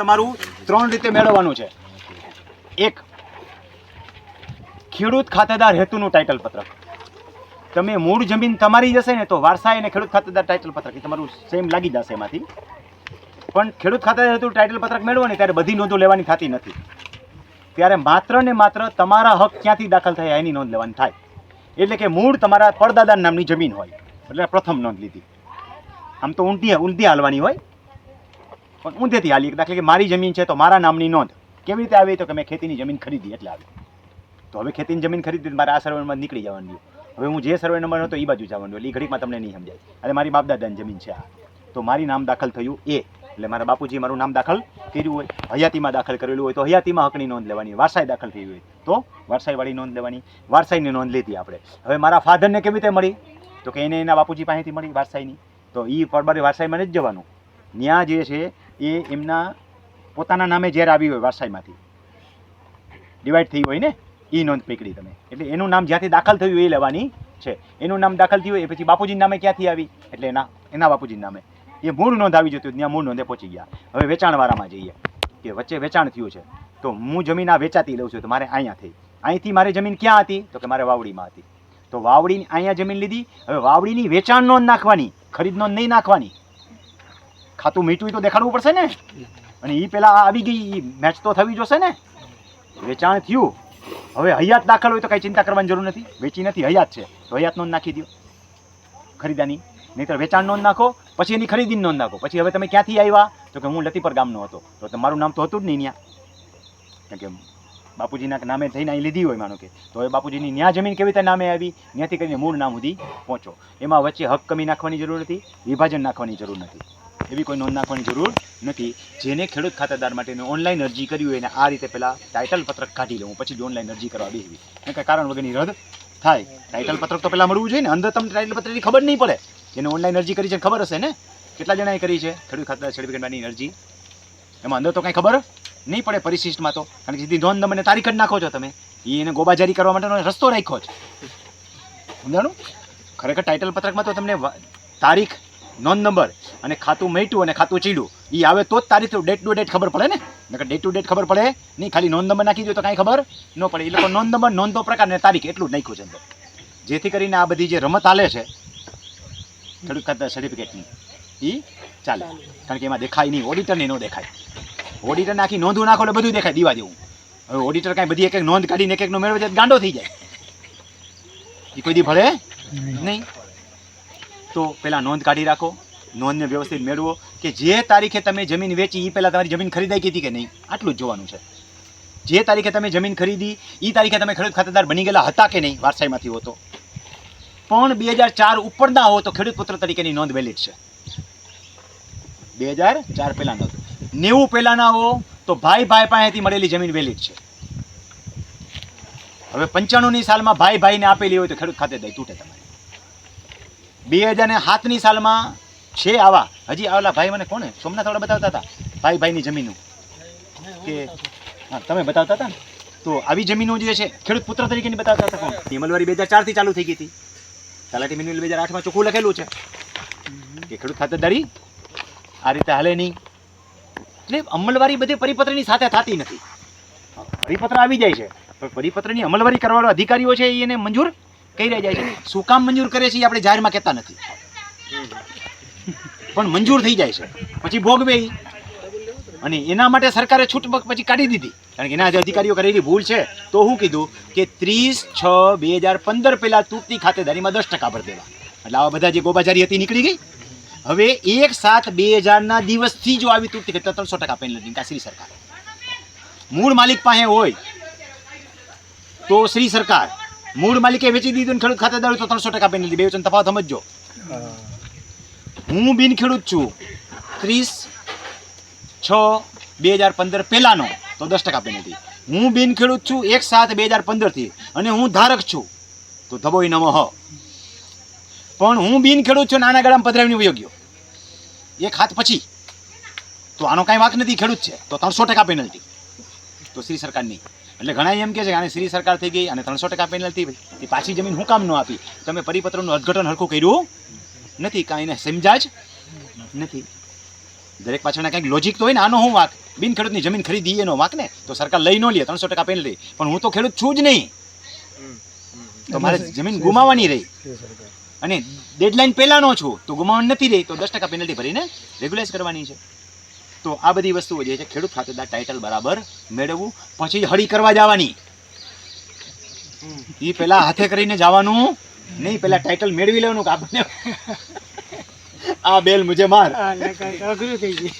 તમારું ત્રણ રીતે મેળવવાનું છે. એક, ખેડૂત ખાતેદાર હેતુનું ટાઇટલ પત્રક. તમે મૂળ જમીન તમારી જશે ને તો વારસા અને ખેડૂત ખાતેદાર ટાઇટલ પત્રક. એ તમારું સેમ લાગી જશે એમાંથી. પણ ખેડૂત ખાતેદાર હેતુ ટાઇટલ પત્રક મેળવો ને ત્યારે બધી નોંધો લેવાની થતી નથી. ત્યારે માત્ર ને માત્ર તમારા હક ક્યાંથી દાખલ થયા એની નોંધ લેવાની થાય. એટલે કે મૂળ તમારા પડદાદા નામની જમીન હોય. એટલે પ્રથમ નોંધ લીધી. આમ તો ઊંધી ઊંધી હાલવાની હોય. પણ ઊંધેથી હાલી દાખલા કે મારી જમીન છે તો મારા નામની નોંધ. કેવી રીતે આવી તો કે મેં ખેતીની જમીન ખરીદી એટલે આવી. તો હવે ખેતીની જમીન ખરીદી મારે આ સર્વે નંબર નીકળી જવાનું હવે હું જે સર્વે નંબર હતો એ બાજુ જવાનું એટલે એ ઘડીમાં તમને નહીં સમજાય. અને મારી બાપદાદાની જમીન છે આ. તો મારી નામ દાખલ થયું એ. એટલે મારા બાપુજી મારું નામ દાખલ કર્યું હોય, હયાતીમાં દાખલ કરેલું હોય, તો હયાતીમાં હકની નોંધ લેવાની, વારસાઈ દાખલ થઈ હોય તો વારસાઈવાળી નોંધ લેવાની. વારસાઈની નોંધ લીધી આપણે. હવે મારા ફાધરને કેવી રીતે મળી? તો કે એને એના બાપુજી પાસેથી મળી વારસાઈની. તો એ પરબારી વારસાઈમાં જ જવાનું. ત્યાં જે છે એ એમના પોતાના નામે જ્યારે આવી હોય વારસાઈમાંથી. ડિવાઈડ થઈ હોય ને એ નોંધ પકડી તમે. એટલે એનું નામ જ્યાંથી દાખલ થયું એ લેવાની છે. એનું નામ દાખલ થયું એ પછી બાપુજીના નામે ક્યાંથી આવી? એટલે એના એના બાપુજીના નામે. એ મૂળ નોંધ આવી જતી ત્યાં મૂળ નોંધે પહોંચી ગયા. હવે વેચાણવાળામાં જઈએ. કે વચ્ચે વેચાણ થયું છે. તો હું જમીન આ વેચાતી લઉં છું તો મારે અહીંયા થઈ. અહીંથી મારી જમીન ક્યાં હતી? તો કે મારે વાવડીમાં હતી. તો વાવડીની, અહીંયા જમીન લીધી. હવે વાવડીની વેચાણ નોંધ નાખવાની. ખરીદ નોંધ નહીં નાખવાની. ખાતું મીઠું તો દેખાડવું પડશે ને? અને એ પેલા આવી ગઈ મેચ તો થવી જોશે ને? વેચાણ થયું. હવે હયાત દાખલ હોય તો કંઈ ચિંતા કરવાની જરૂર નથી. વેચી નથી, હયાત છે. તો હયાત નોંધ નાખી દો ખરીદાની. નહીંતર વેચાણ નોંધ નાખો, પછી એની ખરીદીની નોંધ નાખો. પછી હવે તમે ક્યાંથી આવ્યા? તો કે હું લતીપર ગામનો હતો. તો તમારું નામ તો હતું જ નહીં ત્યાં કે બાપુજીના નામે થઈને અહીં લીધી હોય માનો કે. તો હવે બાપુજીની ન્યા જમીન કેવી રીતે નામે આવી? ત્યાંથી કરીને મૂળ નામ સુધી પહોંચો. એમાં વચ્ચે હક કમી નાખવાની જરૂર નથી, વિભાજન નાખવાની જરૂર નથી. એવી કોઈ નોંધ નાખવાની જરૂર નથી. જેને ખેડૂત ખાતેદાર માટેની ઓનલાઈન અરજી કરી હોય એને આ રીતે પહેલાં ટાઇટલ પત્રક કાઢી લેવું. પછી જ ઓનલાઈન અરજી કરવા બેસવી. કારણ કે કારણ વગરની રદ થાય. ટાઇટલ પત્રક તો પહેલાં મળવું જોઈએ ને. અંદર તમને ટાઇટલ પત્રની ખબર નહીં પડે. જેને ઓનલાઈન અરજી કરી છે ખબર હશે ને? કેટલા જણાએ કરી છે? ખેડૂત ખાતેદાર સર્ટિફિકેટની અરજી. એમાં અંદર તો કાંઈ ખબર નહીં પડે પરિશિષ્ટમાં તો. કારણ કે સીધી નોંધ તમને તારીખ જ નાખો છો તમે. એ એને ગોબાજારી કરવા માટેનો રસ્તો રાખ્યો છે. સમજાણું? ખરેખર ટાઇટલ પત્રકમાં તો તમને તારીખ નોંધ નંબર. અને ખાતું મેટ્યું અને ખાતું ચીડ્યું. એ આવે તો જ તારીખ ડેટ ટુ ડેટ ખબર પડે ને? નકર ડેટ ટુ ડેટ ખબર પડે. નહીં, ખાલી નોંધ નંબર નાખી દો તો કાંઈ ખબર ન પડે. એ લોકો નોંધ નંબર, નોંધો પ્રકાર અને તારીખ એટલું જ નાખ્યું છે અંદર. જેથી કરીને આ બધી જે રમત હાલે છે ખેડૂત સર્ટિફિકેટની એ ચાલે. કારણ કે એમાં દેખાય નહીં ઓડિટરને ન દેખાય. ઓડિટર આખી નોંધું નાખો એટલે બધું દેખાય, દીવા જેવું. હવે ઓડિટર કાંઈ બધી એક એક નોંધ કાઢીને એક એકનો મેળવે ગાંડો થઈ જાય. એ કોઈ દી ભળે નહીં. તો પહેલાં નોંધ કાઢી રાખો. નોંધને વ્યવસ્થિત મેળવો કે જે તારીખે તમે જમીન વેચી એ પહેલાં તમારી જમીન ખરીદાઈ કીધી કે નહીં? આટલું જ જોવાનું છે. જે તારીખે તમે જમીન ખરીદી એ તારીખે તમે ખેડૂત ખાતેદાર બની ગયેલા હતા કે નહીં? વારસાઈમાંથી હોતો. પણ બે હજાર ચાર ઉપરના હો તો ખેડૂત પુત્ર તરીકેની નોંધ વેલિડ છે. બે હજાર ચાર પહેલાં નોંધ. નેવું પહેલાંના હો તો ભાઈ ભાઈ પાસેથી મળેલી જમીન વેલિડ છે. હવે પંચાણુંની સાલમાં ભાઈ ભાઈને આપેલી હોય તો ખેડૂત ખાતેદારી તૂટે તમારે. બે હજાર ને સાતની સાલમાં છે આવા. હજી આવેલા ભાઈ મને કોને સોમનાથ વાળા બતાવતા હતા. ભાઈ, ભાઈની જમીનું. કે, હા, તમે બતાવતા હતા ને? તો આવી જમીનો જે છે, ખેડૂત પુત્ર તરીકેની બતાવતા હતા કોણ? અમલવારી બે હજાર ચારથી ચાલુ થઈ ગઈ હતી. તલાટી મિન્યુઅલ બે હજાર આઠમાં ચોખ્ખું લખેલું છે. કે ખેડૂત ખાતરદારી આ રીતે હાલે નહીં. એટલે અમલવારી બધી પરિપત્રની સાથે થતી નથી. પરિપત્ર આવી જાય છે. પણ પરિપત્રની અમલવારી કરવાવાળા અધિકારીઓ છે એને મંજૂર કરી રહ્યા જાય છે. શું કામ મંજૂર કરે છે એ આપણે જાહેરમાં કહેતા નથી. પણ મંજૂર થઈ જાય છે. પછી ભોગવે. અને એના માટે સરકારે છૂટ પછી કાઢી દીધી. કારણ કે એના અધિકારીઓ કરેલી ભૂલ છે, તો હું કીધું કે ત્રીસ છ બે હજાર પંદર પહેલાં તૂટતી ખાતેદારીમાં દસ ટકા ભર દેવા. એટલે આવા બધા જે ગોબાજારી હતી નીકળી ગઈ. હવે એક સાત બે હજારના દિવસથી જો આવી તૂટતી કે ત્રણસો ટકા પેનલ્ટી કા શ્રી સરકાર. મૂળ માલિક પાસે હોય, તો શ્રી સરકાર મૂળ માલિકે વેચી દીધું ને ખેડૂત ખાતેદાર તો ત્રણસો ટકા પેનલ્ટી બે વચન તફાવત સમજજો. હું બિન ખેડૂત છું. ત્રીસ છ બે હજાર પંદર પહેલાંનો, તો દસ ટકા પેનલ્ટી હું બિન ખેડૂત છું, એક સાત બે હજાર પંદરથી અને હું ધારક છું. તો ધબોઈ નમો હ પણ હું બિન ખેડૂત છું, નાના ગાળામાં પધરાવીને વયો એક હાથ પછી. તો આનો કાંઈ વાંક નથી, ખેડૂત છે. તો ત્રણસો ટકા પેનલ્ટી તો શ્રી સરકારની. એટલે ઘણા એમ કહે છે કે આને શ્રી સરકાર થઈ ગઈ અને ત્રણસો ટકા પેનલ્ટી એ પાછી જમીન હું કામ ન આપી? તમે પરિપત્રનું અર્થઘટન હરખું કર્યું નથી, કાંઈ એને સમજા જ નથી. દરેક પાછળના કંઈક લોજિક તો હોય ને, આનો હું વાંક? બિન ખેડૂતની જમીન ખરીદી, એનો વાક ને? તો સરકાર લઈ ન લે, ત્રણસો ટકા પેનલ્ટી પણ હું તો ખેડૂત છું જ નહીં. તો મારે જમીન ગુમાવવાની રહી. અને ડેડલાઇન પહેલાંનો છું. તો ગુમાવવાની નથી રહી, તો દસ ટકા પેનલ્ટી ભરીને રેગ્યુલાઇઝ કરવાની છે. તો આ બધી વસ્તુઓ જે છે ખેડૂત ખાતેદાર ટાઇટલ બરાબર મેળવવું, પછી હળી કરવા જવાની. એ પેલા હાથે કરીને જવાનું, નહીં, પેલા ટાઇટલ મેળવી લેવાનું કે આપણને આ બેલ મુજે માર. થઈ ગયું.